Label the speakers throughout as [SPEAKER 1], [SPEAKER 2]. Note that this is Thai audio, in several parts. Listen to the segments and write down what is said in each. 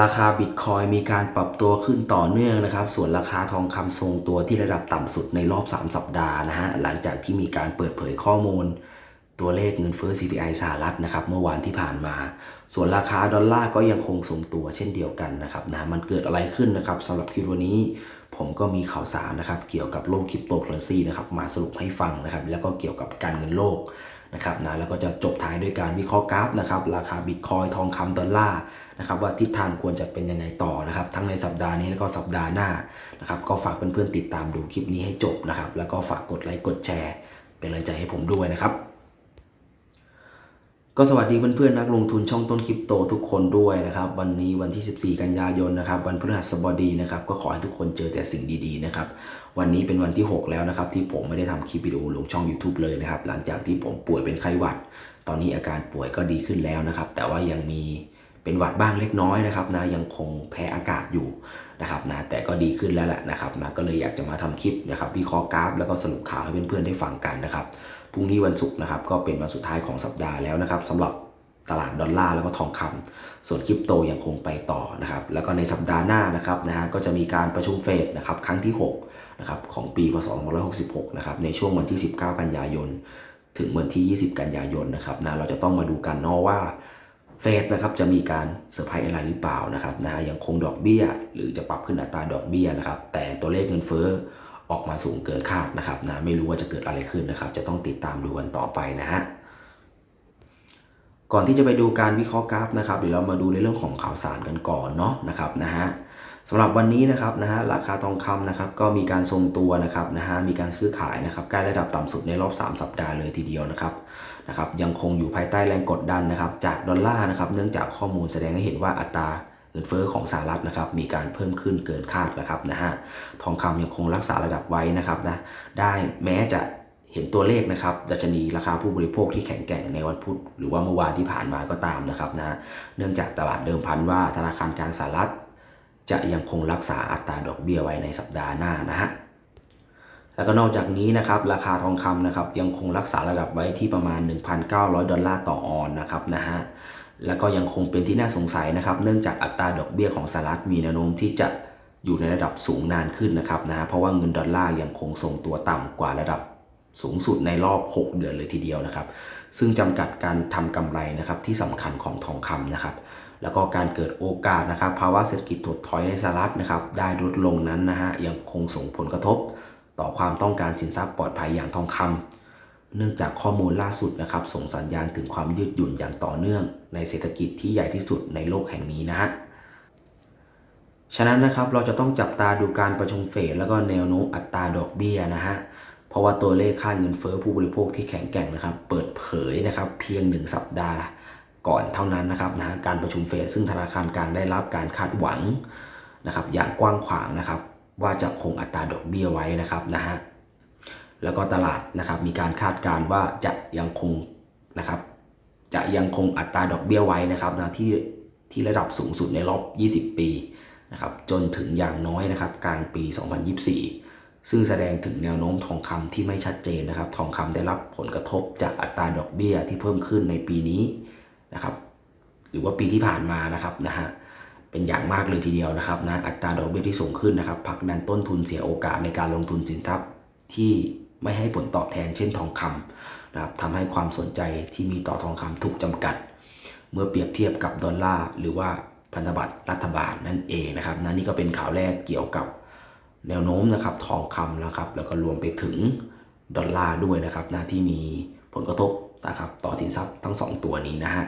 [SPEAKER 1] ราคาบิตคอยมีการปรับตัวขึ้นต่อเนื่องนะครับ ส่วนราคาทองคำทรงตัวที่ระดับต่ำสุดในรอบ 3 สัปดาห์นะฮะ หลังจากที่มีการเปิดเผยข้อมูล ตัวเลขเงินเฟ้อ CPI สหรัฐนะครับ เมื่อวานที่ผ่านมา ส่วนราคาดอลลาร์ก็ยังคงทรงตัวเช่นเดียวกันนะครับนะมันเกิดอะไรขึ้นนะครับสำหรับคลิปวันนี้ ผมก็มีข่าวสารนะครับ เกี่ยวกับโลกคริปโตเคอเรนซีนะครับมาสรุปให้ฟังนะครับ แล้วก็เกี่ยวกับการเงินโลกนะครับนะแล้วก็จะจบท้ายด้วยการวิเคราะห์กราฟนะครับราคาบิตคอยทองคำดอลลาร์ นะครับว่าทิศทางควรจะเป็นยังไงต่อนะครับทั้งในสัปดาห์นี้แล้วก็สัปดาห์หน้านะครับก็ฝากเพื่อนๆติดตามดูคลิปนี้ให้จบนะครับแล้วก็ฝากกดไลค์กดแชร์ เป็นกำลังใจให้ผมด้วยนะครับก็สวัสดีเพื่อนๆนักลงทุนช่องต้นคริปโตทุกคนด้วยนะครับวันนี้วันที่ 14 กันยายนนะครับวันพฤหัสบดีนะครับก็ขอให้ทุกคนเจอแต่สิ่งดีๆนะครับวันนี้เป็นวันที่ 6 แล้วนะครับที่ผมไม่ได้ทำคลิปวิดีโอลงช่อง YouTube เลยนะครับหลังจากที่ผมป่วยเป็นไข้หวัด ตอนนี้อาการป่วยก็ดีขึ้นแล้วนะครับแต่ว่ายังมี เป็นหวัดบ้างเล็กน้อยนะครับนะยังคงแพ้อากาศอยู่นะครับนะแต่ก็ดีขึ้นแล้วแหละนะครับนะก็เลยอยากจะมาทำคลิปนะครับวิเคราะห์กราฟ แล้วก็สรุปข่าวให้เพื่อนๆได้ฟังกันนะครับพรุ่งนี้วันศุกร์นะครับก็เป็นวันสุดท้ายของสัปดาห์แล้วนะครับสำหรับตลาดดอลลาร์แล้วก็ทองคำส่วนคริปโตยังคงไปต่อนะครับแล้วก็ในสัปดาห์หน้านะครับนะฮะก็จะมีการประชุมเฟดนะครับครั้งที่6นะครับของปีพศ2566นะครับในช่วงวันที่ 19 กันยายน ถึงวันที่ 20 กันยายนนะครับนะเราจะต้องมาดูกันเนาะว่า เฟดนะครับจะมีการเซอร์ไพรส์อะไรหรือเปล่านะครับนะฮะยังคงดอกเบี้ย หรือจะปรับขึ้นอัตราดอกเบี้ยนะครับ แต่ตัวเลขเงินเฟ้อออกมาสูงเกินคาดนะครับนะไม่รู้ว่าจะเกิดอะไรขึ้นนะครับ จะต้องติดตามดูกันต่อไปนะฮะก่อนที่จะไปดูการวิเคราะห์กราฟนะครับเดี๋ยวเรามาดูในเรื่องของข่าวสารกันก่อนเนาะนะครับนะฮะสำหรับวันนี้นะครับนะฮะราคาทองคำนะครับก็มีการทรงตัวนะครับนะฮะมีการซื้อขายนะครับใกล้ระดับต่ำสุดในรอบ 3 สัปดาห์เลยทีเดียวนะครับ นะครับยังคงอยู่ภายใต้แรงกดดันนะครับจากดอลลาร์นะครับเนื่องจากข้อมูลแสดงให้เห็นว่าอัตราเงินเฟ้อของสหรัฐนะครับมีการเพิ่มขึ้นเกินคาดนะครับนะฮะทองคำยังคงรักษาระดับไว้นะครับนะได้แม้จะเห็นตัวเลขนะครับดัชนีราคาผู้บริโภคที่แข็งแกร่งในวันพุธหรือว่าเมื่อวานที่ผ่านมาก็ตามนะครับนะเนื่องจากตลาดเดิมพันว่าธนาคารกลางสหรัฐจะยังคงรักษาอัตราดอกเบี้ยไว้ในสัปดาห์หน้านะฮะ แล้วก็นอกจากนี้นะครับราคาทองคำนะครับยังคงรักษาระดับไว้ที่ประมาณ 1,900 ดอลลาร์ต่อออนนะครับนะฮะแล้วก็ยังคงเป็นที่น่าสงสัยนะครับ เนื่องจากอัตราดอกเบี้ยของสหรัฐมีแนวโน้มที่จะอยู่ในระดับสูงนานขึ้นนะครับนะฮะเพราะว่าเงินดอลลาร์ยังคงทรงตัวต่ำกว่าระดับสูงสุดในรอบ 6 เดือนเลยทีเดียวนะครับ ซึ่งจำกัดการทำกำไรนะครับที่สำคัญของทองคำนะครับ แล้วก็การเกิดโอกาสนะครับภาวะเศรษฐกิจถดถอยในสหรัฐนะครับ ได้ลดลงนั้นนะฮะยังคงส่งผลกระทบ ต่อความต้องการสินทรัพย์ปลอดภัยอย่างทองคำเนื่องจากข้อมูลล่าสุดนะครับ ส่งสัญญาณถึงความยืดหยุ่นอย่างต่อเนื่อง ในเศรษฐกิจที่ใหญ่ที่สุดในโลกแห่งนี้นะฮะฉะนั้นนะครับเราจะต้องจับตาดูการประชุมเฟดแล้วก็แนวโน้มอัตราดอกเบี้ยนะฮะเพราะว่าตัวเลขค่าเงินเฟ้อผู้บริโภคที่แข็งแกร่งนะครับ เปิดเผยนะครับเพียง 1 สัปดาห์ ก่อนเท่านั้นนะครับนะการประชุมเฟดซึ่งธนาคารกลางได้รับการคาดหวังนะครับอย่างกว้างขวางนะครับ ว่าจะคงอัตราดอกเบี้ยไว้นะครับนะฮะแล้วก็ตลาดนะครับมีการคาดการณ์ว่าจะยังคงนะครับ จะยังคงอัตราดอกเบี้ยไว้นะครับนะที่ที่ระดับสูงสุดในรอบ 20 ปีนะครับจนถึงอย่างน้อยนะครับกลางปี 2024 ซึ่งแสดงถึงแนวโน้มทองคำที่ไม่ชัดเจนนะครับ ทองคำได้รับผลกระทบจากอัตราดอกเบี้ยที่เพิ่มขึ้นในปีนี้นะครับ หรือว่าปีที่ผ่านมานะครับนะฮะ เป็นอย่างมากเลยทีเดียวนะครับนะอัตราดอกเบี้ยที่สูงขึ้นนะครับผลักดันต้นทุนเสียโอกาสในการลงทุนสินทรัพย์ที่ไม่ให้ผลตอบแทนเช่นทองคำนะครับทำให้ความสนใจที่มีต่อทองคำถูกจำกัด เมื่อเปรียบเทียบกับดอลลาร์หรือว่าพันธบัตรรัฐบาลนั่นเองนะครับนะนี่ก็เป็นข่าวแรกเกี่ยวกับแนวโน้มนะครับทองคำนะครับ แล้วก็รวมไปถึงดอลลาร์ด้วยนะครับนะที่มีผลกระทบนะครับต่อสินทรัพย์ทั้ง 2 ตัวนี้นะฮะ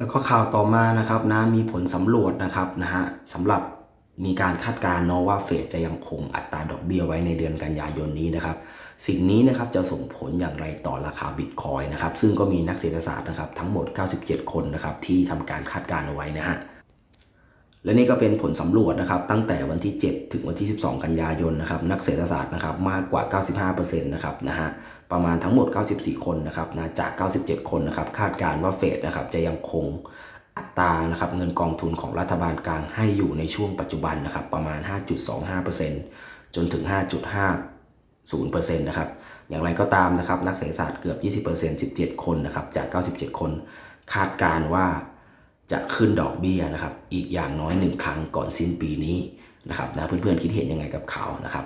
[SPEAKER 1] แล้วก็ข่าวต่อมานะครับนะมีผลสำรวจนะครับนะฮะสำหรับมีการคาดการณ์เนาะว่าเฟดจะยังคงอัตราดอกเบี้ยไว้ในเดือนกันยายนนี้นะครับ สิ่งนี้นะครับจะส่งผลอย่างไรต่อราคาบิตคอยนะครับ ซึ่งก็มีนักเศรษฐศาสตร์นะครับทั้งหมด 97 คนนะครับที่ทำการคาดการณ์เอาไว้นะฮะและนี่ก็เป็นผลสำรวจนะครับตั้งแต่วันที่ 7 ถึงวันที่ 12 กันยายนนะครับนักเศรษฐศาสตร์นะครับมากกว่า 95%นะครับนะฮะ ประมาณทั้งหมด 94 คนนะครับนะจาก 97 คนนะครับคาดการณ์ว่าเฟดนะครับจะยังคงอัตรานะครับเงินกองทุนของรัฐบาลกลางให้อยู่ในช่วงปัจจุบันนะครับประมาณ 5.25%จนถึง 5.50%นะครับอย่างไรก็ตามนะครับนักเศรษฐศาสตร์เกือบ 20% 17 คนนะครับจาก 97 คน คาดการณ์ว่าจะขึ้นดอกเบี้ยนะครับอีกอย่างน้อยหนึ่งครั้งก่อนสิ้นปีนี้นะครับนะเพื่อนๆคิดเห็นยังไงกับข่าวนะครับ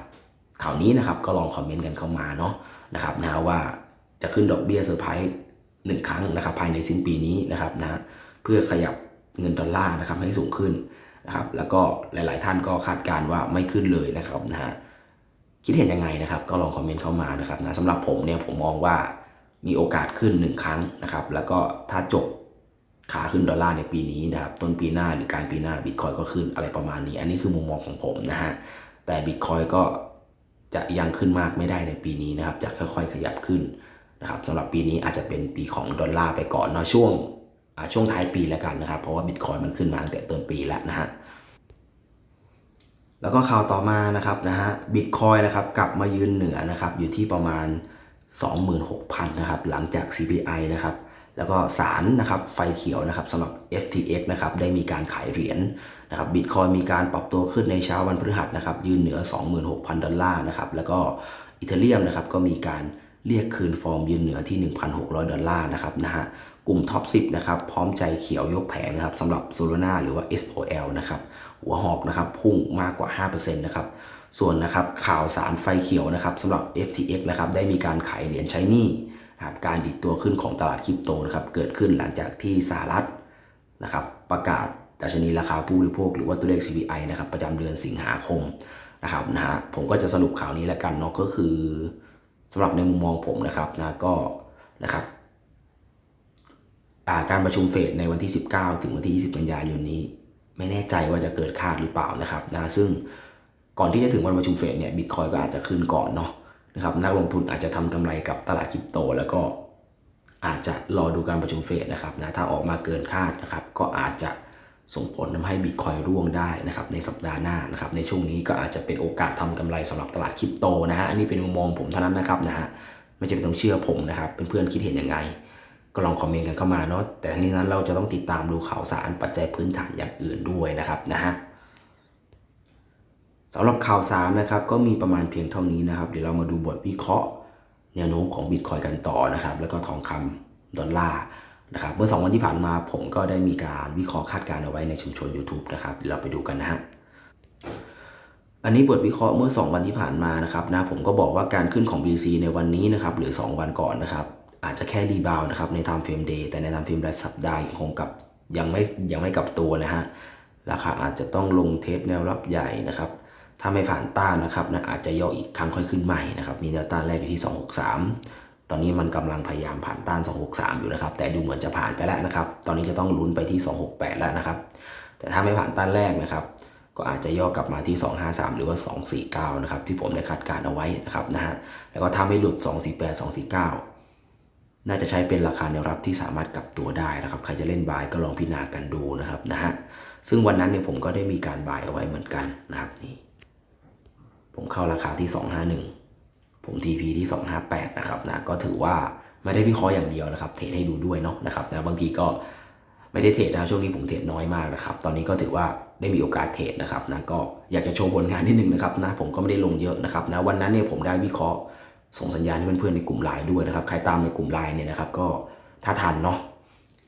[SPEAKER 1] ข่าวนี้นะครับก็ลองคอมเมนต์กันเข้ามาเนาะ นะครับนะว่าจะขึ้นดอกเบี้ยเซอร์ไพรส์หนึ่งครั้งนะครับภายในสิ้นปีนี้นะครับนะเพื่อขยับเงินดอลลาร์นะครับให้สูงขึ้นนะครับแล้วก็หลาย ๆ ท่านก็คาดการณ์ว่าไม่ขึ้นเลยนะครับนะฮะคิดเห็นยังไงนะครับ ก็ลองคอมเมนต์เข้ามานะครับนะสำหรับผมเนี่ยผมมองว่ามีโอกาสขึ้นหนึ่งครั้งนะครับ แล้วก็ถ้าจบขาขึ้นดอลลาร์ในปีนี้นะครับ ต้นปีหน้าหรือกลางปีหน้าบิตคอยก็ขึ้นอะไรประมาณนี้ อันนี้คือมุมมองของผมนะฮะแต่บิตคอยก็ จะยังขึ้นมากไม่ได้ในปีนี้นะครับ จะค่อยๆขยับขึ้นนะครับสำหรับปีนี้อาจจะเป็นปีของดอลลาร์ไปก่อนเนาะช่วงช่วงท้ายปีแล้วกันนะครับ เพราะว่าบิตคอยมันขึ้นมาตั้งแต่ต้นปีแล้วนะฮะแล้วก็ข่าวต่อมานะครับนะฮะบิตคอยนะครับกลับมายืนเหนือนะครับอยู่ที่ประมาณ 26,000นะครับหลังจาก CPI นะครับ แล้วก็สารนะครับไฟเขียวนะครับสำหรับ FTX นะครับได้มีการขายเหรียญนะครับบิตคอยมีการปรับตัวขึ้นในเช้าวันพฤหัสนะครับยืนเหนือ 26,000 ดอลลาร์นะครับแล้วก็อีเทเรียมนะครับก็มีการเรียกคืนฟอร์มยืนเหนือที่ 1,600 ดอลลาร์นะครับนะฮะกลุ่มท็อป 10 นะครับ พร้อมใจเขียวยกแผงนะครับสำหรับ Solana หรือว่า SOL นะครับ หัวหอกนะครับ พุ่งมากกว่า 5%นะครับ ส่วนนะครับข่าวสารไฟเขียวนะครับสำหรับ FTX นะครับ ได้มีการขายเหรียญใช้หนี้ ครับการดิดตัวขึ้นของตลาดคริปโตนะครับเกิดขึ้นหลังจากที่สหรัฐนะครับประกาศดัชนีราคาผู้บริโภคหรือว่าตัวเลข CPI นะครับประจำเดือนสิงหาคมนะครับนะฮะผมก็จะสรุปข่าวนี้แล้วกันเนาะก็คือสำหรับในมุมมองผมนะครับนะก็นะครับาการประชุมเฟดในวันที่ 19 ถึงวันที่ 20 กันยายนนี้ ไม่แน่ใจว่าจะเกิดคาดหรือเปล่านะครับนะซึ่งก่อนที่จะถึงวันประชุมเฟดเนี่ยบิตคอยก็อาจจะขึ้นก่อนเนาะ นะครับนักลงทุนอาจจะทำกำไรกับตลาดคริปโต แล้วก็อาจจะรอดูการประชุมเฟดนะครับนะถ้าออกมาเกินคาดนะครับก็อาจจะส่งผลทำให้บิตคอยร่วงได้นะครับในสัปดาห์หน้านะครับในช่วงนี้ก็อาจจะเป็นโอกาสทำกำไรสำหรับตลาดคริปโตนะฮะอันนี้เป็นมุมมองผมเท่านั้นนะครับนะฮะไม่จำเป็นต้องเชื่อผมนะครับเพื่อนๆคิดเห็นยังไง ก็ลองคอมเมนต์กันเข้ามาเนาะแต่ทั้งนี้นั้นเราจะต้องติดตามดูข่าวสารปัจจัยพื้นฐานอย่างอื่นด้วยนะครับนะฮะ สำหรับข่าวสารนะครับก็มีประมาณเพียงเท่านี้นะครับ เดี๋ยวเรามาดูบทวิเคราะห์แนวโน้มของบิตคอยกันต่อนะครับ แล้วก็ทองคำดอลลาร์นะครับเมื่อ 2 วันที่ผ่านมาผมก็ได้มีการวิเคราะห์คาดการณ์เอาไว้ในชุมชน YouTube นะครับเดี๋ยวเราไปดูกันนะฮะอันนี้บทวิเคราะห์เมื่อ 2 วันที่ผ่านมานะครับนะผมก็บอกว่าการขึ้นของ BC ในวันนี้นะครับหรือ 2 วันก่อนนะครับอาจจะแค่รีบาวนะครับใน time frame day แต่ใน time frame รายสัปดาห์ยังคงกับยังไม่ยังไม่กลับตัวนะฮะราคาอาจจะต้องลงเทสแนวรับใหญ่นะครับ ถ้าไม่ผ่านต้านนะครับนะอาจจะย่ออีกครั้งค่อยขึ้นใหม่นะครับ มีแนวต้านแรกอยู่ที่ 263 ตอนนี้มันกำลังพยายามผ่านต้าน 263 อยู่นะครับ แต่ดูเหมือนจะผ่านไปแล้วนะครับ ตอนนี้จะต้องลุ้นไปที่ 268 แล้วนะครับ แต่ถ้าไม่ผ่านต้านแรกนะครับ ก็อาจจะย่อกลับมาที่ 253 หรือว่า 249 นะครับ ที่ผมได้คาดการณ์เอาไว้นะครับนะฮะ แล้วก็ถ้าไม่หลุด 248 249น่าจะใช้เป็นราคาแนวรับที่สามารถกลับตัวได้นะครับ ใครจะเล่นบายก็ลองพิจารณากันดูนะครับนะฮะ ซึ่งวันนั้นเนี่ยผมก็ได้มีการบายเอาไว้เหมือนกันนะครับนี่ ผมเข้าราคาที่ 251 ผม TP ที่ 258 นะครับนะก็ถือว่าไม่ได้วิเคราะห์อย่างเดียวนะครับ เทรดให้ดูด้วยเนาะนะครับนะบางทีก็ไม่ได้เทรดนะช่วงนี้ผมเทรดน้อยมากนะครับ ตอนนี้ก็ถือว่าได้มีโอกาสเทรดนะครับนะก็อยากจะโชว์ผลงานนิดนึงนะครับนะผมก็ไม่ได้ลงเยอะนะครับนะวันนั้นเนี่ยผมได้วิเคราะห์ส่งสัญญาณให้เพื่อนๆในกลุ่มไลน์ด้วยนะครับ ใครตามในกลุ่มไลน์เนี่ยนะครับ ก็ถ้าทันเนาะ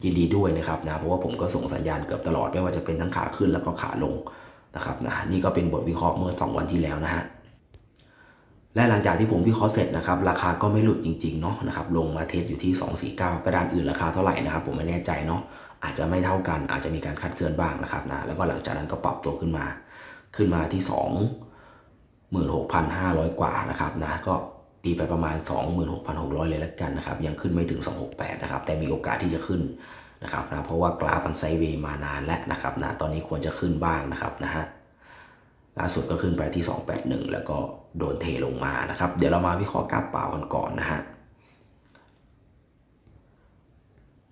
[SPEAKER 1] ยินดีด้วยนะครับนะเพราะว่าผมก็ส่งสัญญาณเกือบตลอดไม่ว่าจะเป็นทั้งขาขึ้นแล้วก็ขาลงนะครับนะนี่ก็เป็นบทวิเคราะห์เมื่อ 2 วันที่แล้วนะฮะ และหลังจากที่ผมวิเคราะห์เสร็จนะครับราคาก็ไม่หลุดจริงๆเนาะนะครับลงมาเทสอยู่ที่ 249 กระดานอื่นราคาเท่าไหร่นะครับผมไม่แน่ใจเนาะอาจจะไม่เท่ากันอาจจะมีการคลาดเคลื่อนบ้างนะครับนะแล้วก็หลังจากนั้นก็ปรับตัวขึ้นมาขึ้นมาที่ 26,500 กว่านะครับนะก็ตีไปประมาณ 26,600 เลยแล้วกันนะครับยังขึ้นไม่ถึง 268 นะครับแต่มีโอกาสที่จะขึ้นนะครับนะเพราะว่ากราฟมันไซเวย์มานานแล้วนะครับนะตอนนี้ควรจะขึ้นบ้างนะครับนะฮะ ล่าสุดก็ขึ้นไปที่ 281 แล้วก็โดนเทลงมานะครับ เดี๋ยวเรามาวิเคราะห์กราฟเปล่ากันก่อนนะฮะ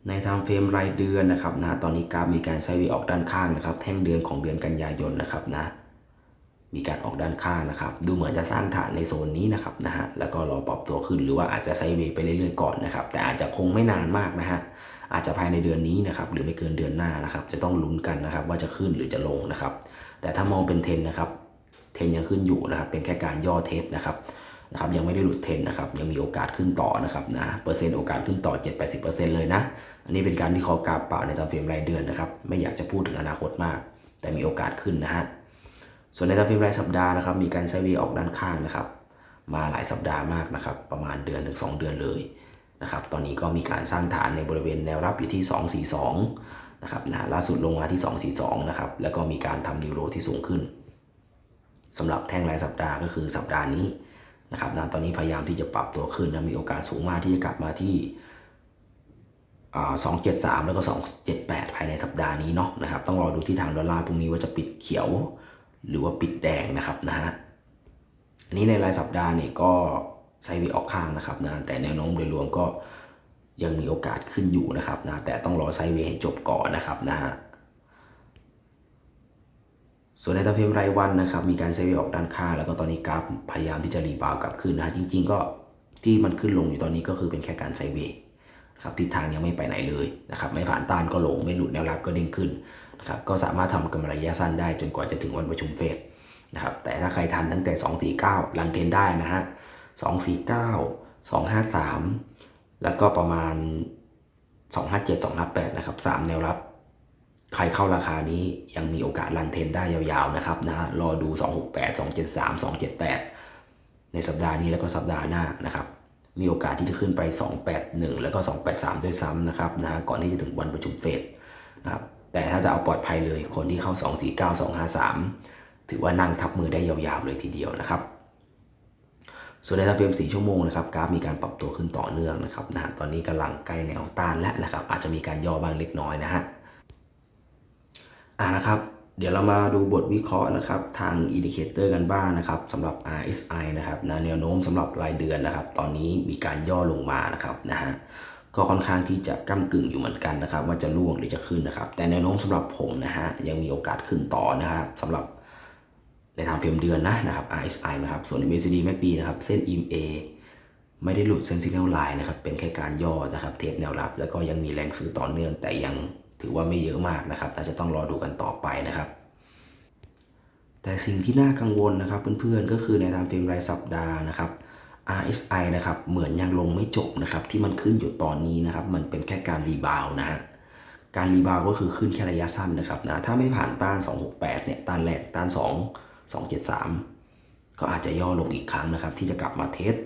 [SPEAKER 1] ในไทม์เฟรมรายเดือนนะครับนะตอนนี้กราฟมีการไซด์เวย์ออกด้านข้างนะครับ แท่งเดือนของเดือนกันยายนนะครับนะมีการออกด้านข้างนะครับ ดูเหมือนจะสร้างฐานในโซนนี้นะครับนะฮะแล้วก็รอปรับตัวขึ้นหรือว่าอาจจะไซด์เวย์ไปเรื่อยๆก่อนนะครับ แต่อาจจะคงไม่นานมากนะฮะอาจจะภายในเดือนนี้นะครับหรือไม่เกินเดือนหน้านะครับ จะต้องลุ้นกันนะครับ ว่าจะขึ้นหรือจะลงนะครับ แต่ถ้ามองเป็นเทนนะครับเทนยังขึ้นอยู่นะครับ เป็นแค่การย่อเทสนะครับนะครับ ยังไม่ได้หลุดเทนนะครับ ยังมีโอกาสขึ้นต่อนะครับนะเปอร์เซ็นต์โอกาสขึ้นต่อ 7-80%เลยนะ อันนี้เป็นการวิเคราะห์กราฟเปล่าในตามเฟรมรายเดือนนะครับ ไม่อยากจะพูดถึงอนาคตมาก แต่มีโอกาสขึ้นนะฮะ ส่วนในตามเฟรมรายสัปดาห์นะครับ มีการไซด์เวย์ออกด้านข้างนะครับ มาหลายสัปดาห์มากนะครับ ประมาณเดือนถึง2เดือนเลยนะครับ ตอนนี้ก็มีการสร้างฐานในบริเวณแนวรับอยู่ที่ 242 นะครับนะล่าสุดลงมาที่ 242 นะครับ แล้วก็มีการทำนิวโรที่สูงขึ้นสำหรับแท่งรายสัปดาห์ก็คือสัปดาห์นี้นะครับนะตอนนี้พยายามที่จะปรับตัวขึ้นนะมีโอกาสสูงมากที่จะกลับมาที่สองเจ็ดสามแล้วก็สองเจ็ดแปดภายในสัปดาห์นี้เนาะนะครับ ต้องรอดูที่ทางดอลลาร์พรุ่งนี้ว่าจะปิดเขียว หรือว่าปิดแดงนะครับนะฮะอันนี้ในรายสัปดาห์เนี่ยก็ไซด์วย์ออกข้างนะครับนะแต่แนวโน้มโดยรวมก็ ยังมีโอกาสขึ้นอยู่นะครับนะแต่ต้องรอไซเวย์ให้จบก่อนนะครับนะฮะส่วนในตาเฟรมรายวันนะครับมีการไซเวย์ออกด้านข้างแล้วก็ตอนนี้กราฟพยายามที่จะรีบาวกลับขึ้นนะฮะจริง ๆ ก็ที่มันขึ้นลงอยู่ตอนนี้ก็คือเป็นแค่การไซเวย์นะครับทิศทางยังไม่ไปไหนเลยนะครับไม่ผ่านต้านก็ลงไม่หลุดแนวรับก็เด้งขึ้นนะครับก็สามารถทำกำไรระยะสั้นได้จนกว่าจะถึงวันประชุมเฟดนะครับแต่ถ้าใครทันตั้งแต่ 249 ลันเทนได้นะฮะ249 253 แล้วก็ประมาณ 257 258นะครับ3แนวรับ ใครเข้าราคานี้ยังมีโอกาสรันเทนได้ยาวๆนะครับนะรอดู 268 273 278 ในสัปดาห์นี้แล้วก็สัปดาห์หน้านะครับมีโอกาสที่จะขึ้นไป 281 แล้วก็ 283 ด้วยซ้ำนะครับนะก่อนที่จะถึงวันประชุมเฟดนะครับแต่ถ้าจะเอาปลอดภัยเลยคนที่เข้า 249 253 ถือว่านั่งทับมือได้ยาวๆเลยทีเดียวนะครับ ส่วนในทางเฟรม4ชั่วโมงนะครับกราฟมีการปรับตัวขึ้นต่อเนื่องนะครับนะตอนนี้กำลังใกล้แนวต้านแล้วนะครับ อาจจะมีการย่อบ้างเล็กน้อยนะฮะอ่านะครับ เดี๋ยวเรามาดูบทวิเคราะห์นะครับ ทางอินดิเคเตอร์กันบ้างนะครับสำหรับ RSI นะครับนะแนวโน้มสำหรับรายเดือนนะครับ ตอนนี้มีการย่อลงมานะครับนะฮะก็ค่อนข้างที่จะก้ากึ่งอยู่เหมือนกันนะครับ ว่าจะล่วงหรือจะขึ้นนะครับ แต่แนวโน้มสำหรับผมนะฮะยังมีโอกาสขึ้นต่อนะครับสำหรับ ในทางเฟรมเดือนนะนะครับ RSI นะครับ ส่วน MACD MACD นะครับ เส้น EMA ไม่ได้หลุดเส้น signal line นะครับ เป็นแค่การย่อนะครับ เทสแนวรับ แล้วก็ยังมีแรงซื้อต่อเนื่อง แต่ยังถือว่าไม่เยอะมากนะครับอาจจะต้องรอดูกันต่อไปนะครับ แต่สิ่งที่น่ากังวลนะครับเพื่อนๆ ก็คือในทางเฟรมรายสัปดาห์นะครับ RSI นะครับ เหมือนยังลงไม่จบนะครับ ที่มันขึ้นอยู่ตอนนี้นะครับ มันเป็นแค่การรีบาวด์นะฮะการรีบาวก็คือขึ้นแค่ระยะสั้นนะครับนะ ถ้าไม่ผ่านต้าน 268 เนี่ย ต้านแรก ต้าน 2 273 ก็อาจจะย่อลงอีกครั้งนะครับ ที่จะกลับมาเทส258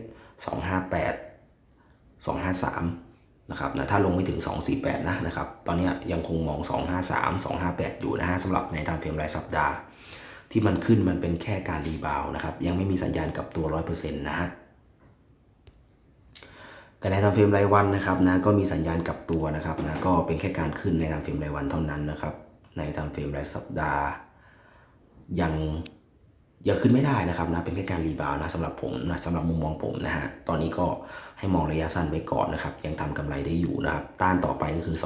[SPEAKER 1] 253 นะครับนะถ้าลงไม่ถึง 248 นะนะครับ ตอนนี้ยังคงมอง 253 258 อยู่นะฮะสำหรับในทางเฟรมรายสัปดาห์ ที่มันขึ้นมันเป็นแค่การรีบาวนะครับ ยังไม่มีสัญญาณกลับตัว 100%นะฮะแต่ในทางเฟรมรายวันนะครับนะก็มีสัญญาณกลับตัวนะครับนะก็เป็นแค่การขึ้นในทางเฟรมรายวันเท่านั้นนะครับ ในทางเฟรมรายสัปดาห์ ยัง ยังขึ้นไม่ได้นะครับนะเป็นแค่การรีบาวด์นะสำหรับผมนะสำหรับมุมมองผมนะฮะตอนนี้ก็ให้มองระยะสั้นไว้ก่อนนะครับ ยังทำกำไรได้อยู่นะครับ ต้านต่อไปก็คือ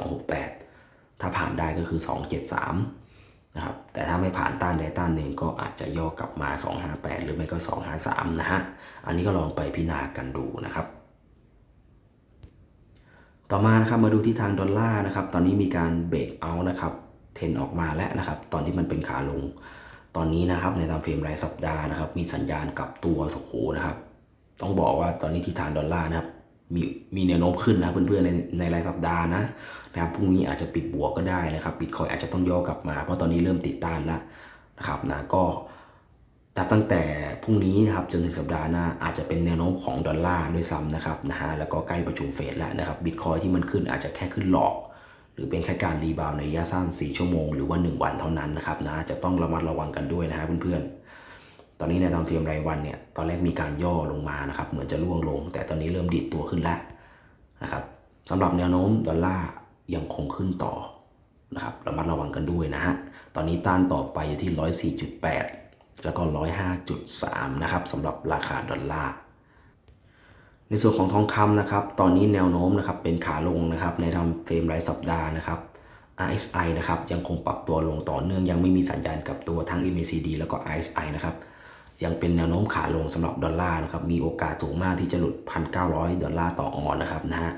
[SPEAKER 1] 268 ถ้าผ่านได้ก็คือ 273 นะครับ แต่ถ้าไม่ผ่านต้านใดต้านหนึ่งก็อาจจะย่อกลับมา 258 หรือไม่ก็ 253 นะฮะอันนี้ก็ลองไปพิจารณากันดูนะครับต่อมานะครับมาดูที่ทางดอลลาร์นะครับตอนนี้มีการเบรกเอาท์นะครับเทนออกมาแล้วนะครับ ตอนที่มันเป็นขาลง ตอนนี้นะครับในตามเฟรมรายสัปดาห์นะครับ มีสัญญาณกลับตัวโอ้โหนะครับ ต้องบอกว่าตอนนี้ที่ทางดอลลาร์นะครับมีมีแนวโน้มขึ้นนะเพื่อนๆในในรายสัปดาห์นะนะครับพรุ่งนี้อาจจะปิดบวกก็ได้นะครับบิตคอยอาจจะต้องย่อกลับมา เพราะตอนนี้เริ่มติดต้านแล้วนะครับนะก็นับตั้งแต่พรุ่งนี้นะครับจนถึงสัปดาห์หน้าอาจจะเป็นแนวโน้มของดอลลาร์ด้วยซ้ำนะครับนะฮะแล้วก็ใกล้ประชุมเฟดแล้วนะครับบิตคอยที่มันขึ้นอาจจะแค่ขึ้นหลอก หรือเป็นแค่การรีบาวในระยะสั้น 4 ชั่วโมง หรือว่า 1 วันเท่านั้นนะครับนะจะต้องระมัดระวังกันด้วยนะฮะเพื่อนๆ ตอนนี้ในตามเฟรมรายวันเนี่ยตอนแรกมีการย่อลงมานะครับเหมือนจะล่วงลง แต่ตอนนี้เริ่มดีดตัวขึ้นแล้วนะครับสำหรับแนวโน้มดอลลาร์ยังคงขึ้นต่อนะครับระมัดระวังกันด้วยนะฮะตอนนี้ต้านต่อไปอยู่ที่ 104.8 แล้วก็ 105.3 นะครับสำหรับราคาดอลลาร์ ในส่วนของทองคำนะครับ ตอนนี้แนวโน้มนะครับเป็นขาลงนะครับในทำเฟรมรายสัปดาห์นะครับ RSI นะครับยังคงปรับตัวลงต่อเนื่องยังไม่มีสัญญาณกับตัวทั้ง MACD แล้วก็ RSI นะครับยังเป็นแนวโน้มขาลงสำหรับดอลลาร์นะครับมีโอกาสสูงมากที่จะหลุด 1,900 ดอลลาร์ต่อออนนะครับนะฮะ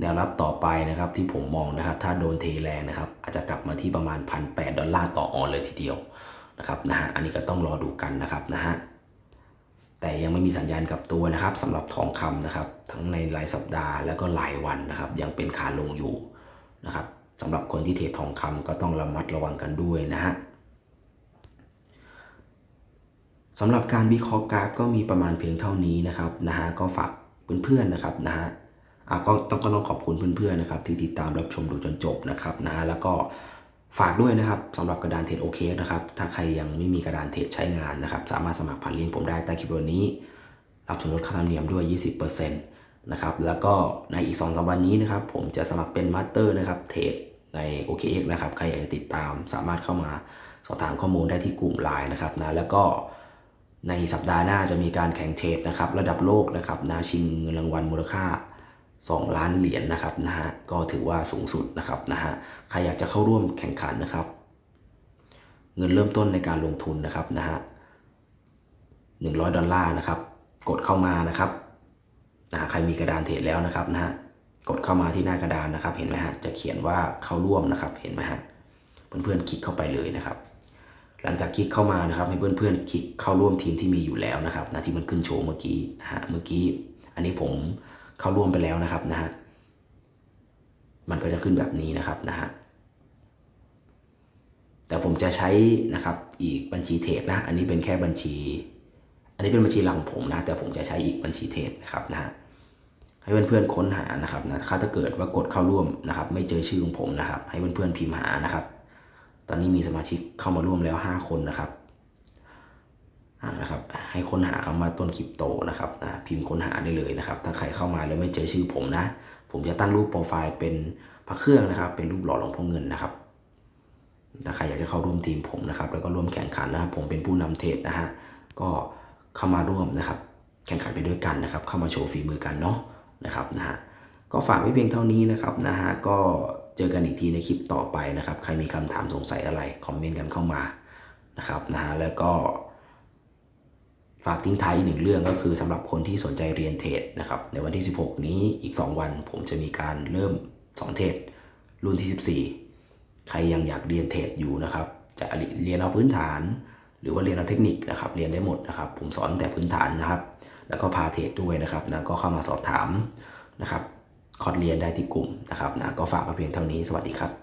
[SPEAKER 1] แนวรับต่อไปนะครับที่ผมมองนะครับถ้าโดนเทแรงนะครับอาจจะกลับมาที่ประมาณ 1,800 ดอลลาร์ต่อออนเลยทีเดียวนะครับนะฮะอันนี้ก็ต้องรอดูกันนะครับนะฮะ แต่ยังไม่มีสัญญาณกับตัวนะครับสำหรับทองคำนะครับ ทั้งในรายสัปดาห์แล้วก็รายวันนะครับ ยังเป็นขาลงอยู่นะครับสำหรับคนที่เทรดทองคำก็ต้องระมัดระวังกันด้วยนะฮะสำหรับการวิเคราะห์กราฟก็มีประมาณเพียงเท่านี้นะครับนะฮะก็ฝากเพื่อนๆนะครับนะฮะอะก็ต้องก็ต้องขอบคุณเพื่อนๆนะครับ ที่ติดตามรับชมดูจนจบนะครับนะฮะแล้วก็ ฝากด้วยนะครับสำหรับกระดานเทรดโอเคนะครับถ้าใครยังไม่มีกระดานเทรดใช้งานนะครับ สามารถสมัครผ่านลิงก์ผมได้ใต้คลิปวิดีโอนี้ รับส่วนลดค่าธรรมเนียมด้วย 20%นะครับแล้วก็ในอีก2อสวันนี้นะครับผมจะสมัครเป็นมาสเตอร์นะครับเทรดใน OKX นะครับใครอยากจะติดตามสามารถเข้ามาสอบถามข้อมูลได้ที่กลุ่มไลน์นะครับนะแล้วก็ในสัปดาห์หน้าจะมีการแข่งเทรดนะครับระดับโลกนะครับนะชิงเงินรางวัลมูลค่า 2 ล้านเหรียญนะครับนะฮะก็ถือว่าสูงสุดนะครับนะฮะใครอยากจะเข้าร่วมแข่งขันนะครับ เงินเริ่มต้นในการลงทุนนะครับนะฮะ100ดอลลาร์นะครับ กดเข้ามานะครับนะใครมีกระดานเทรดแล้วนะครับนะฮะกดเข้ามาที่หน้ากระดานนะครับ เห็นไหมฮะจะเขียนว่าเข้าร่วมนะครับ เห็นไหมฮะเพื่อนๆคลิกเข้าไปเลยนะครับ หลังจากคลิกเข้ามานะครับ ให้เพื่อนๆคลิกเข้าร่วมทีมที่มีอยู่แล้วนะครับนะที่มันขึ้นโชว์เมื่อกี้นะฮะเมื่อกี้ อันนี้ผม เข้าร่วมไปแล้วนะครับนะฮะมันก็จะขึ้นแบบนี้นะครับนะฮะแต่ผมจะใช้นะครับอีกบัญชีเทรดนะ อันนี้เป็นแค่บัญชี อันนี้เป็นบัญชีหลักของผมนะ แต่ผมจะใช้อีกบัญชีเทรดนะครับนะฮะให้เพื่อนๆค้นหานะครับนะถ้าเกิดว่ากดเข้าร่วมนะครับ ไม่เจอชื่อของผมนะครับ ให้เพื่อนๆพิมพ์หานะครับ ตอนนี้มีสมาชิกเข้ามาร่วมแล้ว 5 คนนะครับ นะครับให้ค้นหาคำว่าต้นคริปโตนะครับนะพิมพ์ค้นหาได้เลยนะครับ ถ้าใครเข้ามาแล้วไม่เจอชื่อผมนะ ผมจะตั้งรูปโปรไฟล์เป็นพระเครื่องนะครับ เป็นรูปหล่อหลวงพ่อเงินนะครับถ้าใครอยากจะเข้าร่วมทีมผมนะครับ แล้วก็ร่วมแข่งขันนะครับ ผมเป็นผู้นำเทรดนะฮะก็เข้ามาร่วมนะครับ แข่งขันไปด้วยกันนะครับ เข้ามาโชว์ฝีมือกันเนาะนะครับนะฮะก็ฝากไว้เพียงเท่านี้นะครับนะฮะก็เจอกันอีกทีในคลิปต่อไปนะครับ ใครมีคำถามสงสัยอะไรคอมเมนต์กันเข้ามานะครับนะฮะแล้วก็ ฝากทิ้งท้ายอีกหนึ่งเรื่องก็คือสำหรับคนที่สนใจเรียนเทรดนะครับในวันที่ 16 นี้อีก 2 วัน ผมจะมีการเริ่มสอนเทรดรุ่นที่ 14 ใครยังอยากเรียนเทรดอยู่นะครับ จะเรียนเอาพื้นฐาน หรือว่าเรียนเอาเทคนิคนะครับเรียนได้หมดนะครับ ผมสอนแต่พื้นฐานนะครับ แล้วก็พาเทรดด้วยนะครับนะก็เข้ามาสอบถามนะครับคอร์สเรียนได้ที่กลุ่มนะครับนะก็ฝากมาเพียงเท่านี้สวัสดีครับ